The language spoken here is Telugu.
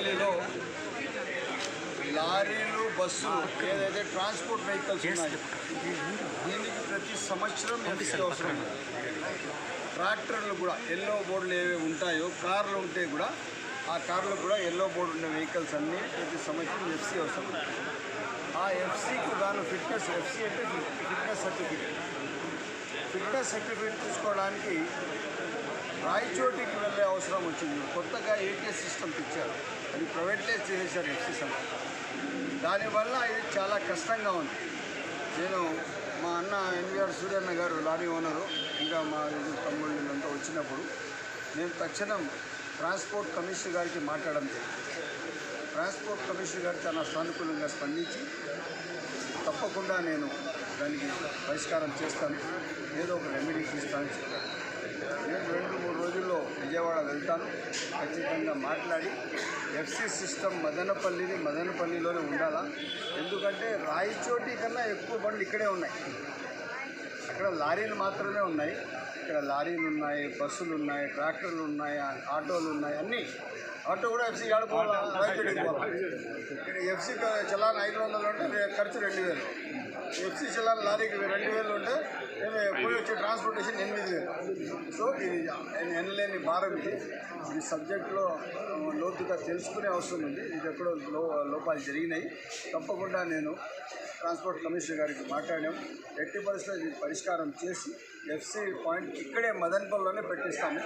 మదనపల్లిలో లారీలు బస్సు ఏదైతే ట్రాన్స్పోర్ట్ వెహికల్స్ ఉన్నాయో దీనికి ప్రతి సంవత్సరం ఎఫ్సీ అవసరం. ట్రాక్టర్లు కూడా ఎల్లో బోర్డులు ఏవి ఉంటాయో కార్లు ఉంటే కూడా ఆ కార్లు కూడా ఎల్లో బోర్డు ఉన్న వెహికల్స్ అన్నీ ప్రతి సంవత్సరం ఎఫ్సీ అవసరం. ఆ ఎఫ్సీకి గాను ఫిట్నెస్ ఎఫ్సీ అంటే ఫిట్నెస్ సర్టిఫికేట్. ఫిట్నెస్ సర్టిఫికేట్ తీసుకోవడానికి రాయచోటికి వెళ్ళే అవసరం వచ్చింది. కొత్తగా ప్రైవేటైజ్ చేసేసారు ఎఫ్సీ సంస్థ. దానివల్ల ఇది చాలా కష్టంగా ఉంది. నేను మా అన్న ఎన్వీఆర్ సూర్యన్న గారు లారీ ఓనరు ఇంకా మా ఇది తమ్ముళ్ళు అంతా వచ్చినప్పుడు నేను తక్షణం ట్రాన్స్పోర్ట్ కమిషనర్ గారికి మాట్లాడడం జరిగింది. ట్రాన్స్పోర్ట్ కమిషనర్ గారు చాలా సానుకూలంగా స్పందించి తప్పకుండా నేను దానికి పరిష్కారం చేస్తాను. ఏదో ఒక రెమెడీ తీస్తాను చెప్పాను నేను రెండు మూడు రోజుల్లో వెళ్తాను ఖచ్చితంగా మాట్లాడి ఎఫ్సి సిస్టమ్ మదనపల్లిని మదనపల్లిలోనే ఉండాలా? ఎందుకంటే రాయచోటి కన్నా ఎక్కువ బండ్లు ఇక్కడే ఉన్నాయి. అక్కడ లారీలు మాత్రమే ఉన్నాయి. ఇక్కడ లారీలు ఉన్నాయి బస్సులు ఉన్నాయి ట్రాక్టర్లు ఉన్నాయి ఆటోలు ఉన్నాయి అన్నీ. ఆటో కూడా ఎఫ్సీ ఆడుకోవాలి ఇక్కడ ఎఫ్సీ చలాన్ ఐదు వందలు ఉంటే ఖర్చు రెండు వేలు. ఎఫ్సీ చలాన్ లారీకి రెండు వేలు ఉంటే పోయి వచ్చే ట్రాన్స్పోర్టేషన్ ఎనిమిది వేలు సో ఇది ఎనలేని భారం ఇది. ఈ సబ్జెక్ట్లో లోతుగా తెలుసుకునే అవసరం ఉంది. ఇది ఎక్కడో లో లోపాలు జరిగినాయి. తప్పకుండా నేను ట్రాన్స్పోర్ట్ కమిషనర్ గారికి మాట్లాడాం ఎట్టి పరిస్థితుల్లో పరిష్కారం చేసి ఎఫ్సీ పాయింట్ ఇక్కడే మదన్పల్లిలోనే పెట్టిస్తాము